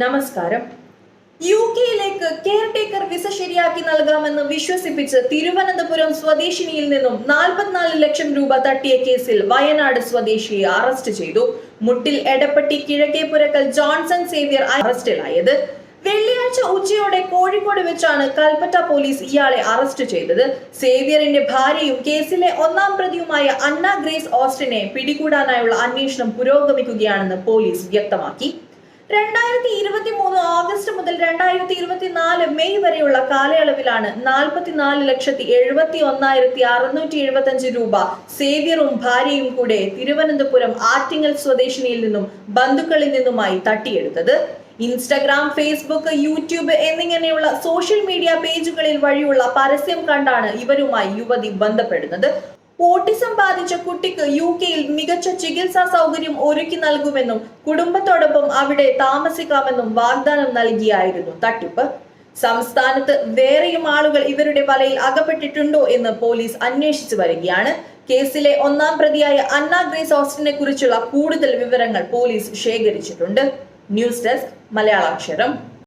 നമസ്കാരം. യു കെയിലേക്ക് care taker visa ശരിയാക്കി നൽകാമെന്ന് വിശ്വസിപ്പിച്ച് തിരുവനന്തപുരം സ്വദേശിനിയിൽ നിന്നും നാൽപ്പത്തിനാല് ലക്ഷം രൂപ തട്ടിയ കേസിൽ വയനാട് സ്വദേശിയെ അറസ്റ്റ് ചെയ്തു. മുട്ടിൽ എടപ്പട്ടി കിഴക്കേപുരക്കൽ ജോൺസൺ സേവ്യർ അറസ്റ്റിലായത്. വെള്ളിയാഴ്ച ഉച്ചയോടെ കോഴിക്കോട് വെച്ചാണ് കൽപ്പറ്റ പോലീസ് ഇയാളെ അറസ്റ്റ് ചെയ്തത്. സേവ്യറിന്റെ ഭാര്യയും കേസിലെ ഒന്നാം പ്രതിയുമായ അന്ന ഗ്രേസ് ഓസ്റ്റിനെ പിടികൂടാനായുള്ള അന്വേഷണം പുരോഗമിക്കുകയാണെന്ന് പോലീസ് വ്യക്തമാക്കി. രണ്ടായിരത്തി ഇരുപത്തി മൂന്ന് ഓഗസ്റ്റ് മുതൽ രണ്ടായിരത്തി ഇരുപത്തി നാല് മെയ് വരെയുള്ള കാലയളവിലാണ് നാൽപ്പത്തിനാല് ലക്ഷത്തി എഴുപത്തി ഒന്നായിരത്തി അറുന്നൂറ്റി എഴുപത്തി അഞ്ച് രൂപ സേവ്യറും ഭാര്യയും കൂടെ തിരുവനന്തപുരം ആറ്റിങ്ങൽ സ്വദേശിനിയിൽ നിന്നും ബന്ധുക്കളിൽ നിന്നുമായി തട്ടിയെടുത്തത്. ഇൻസ്റ്റഗ്രാം ഫേസ്ബുക്ക് യൂട്യൂബ് എന്നിങ്ങനെയുള്ള സോഷ്യൽ മീഡിയ പേജുകളിൽ വഴിയുള്ള പരസ്യം കണ്ടാണ് ഇവരുമായി യുവതി ബന്ധപ്പെടുന്നത്. ഓട്ടിസം ബാധിച്ച കുട്ടിക്ക് യു കെയിൽ മികച്ച ചികിത്സാ സൗകര്യം ഒരുക്കി നൽകുമെന്നും കുടുംബത്തോടൊപ്പം അവിടെ താമസിക്കാമെന്നും വാഗ്ദാനം നൽകിയായിരുന്നു. തട്ടിപ്പ്. സംസ്ഥാനത്ത് വേറെയും ആളുകൾ ഇവരുടെ വലയിൽ അകപ്പെട്ടിട്ടുണ്ടോ എന്ന് പോലീസ് അന്വേഷിച്ചു വരികയാണ്. കേസിലെ ഒന്നാം പ്രതിയായ അന്ന ഗ്രേസ് ഓസ്റ്റിനെ കുറിച്ചുള്ള കൂടുതൽ വിവരങ്ങൾ പോലീസ് ശേഖരിച്ചിട്ടുണ്ട്. News desk Malayalaksharam.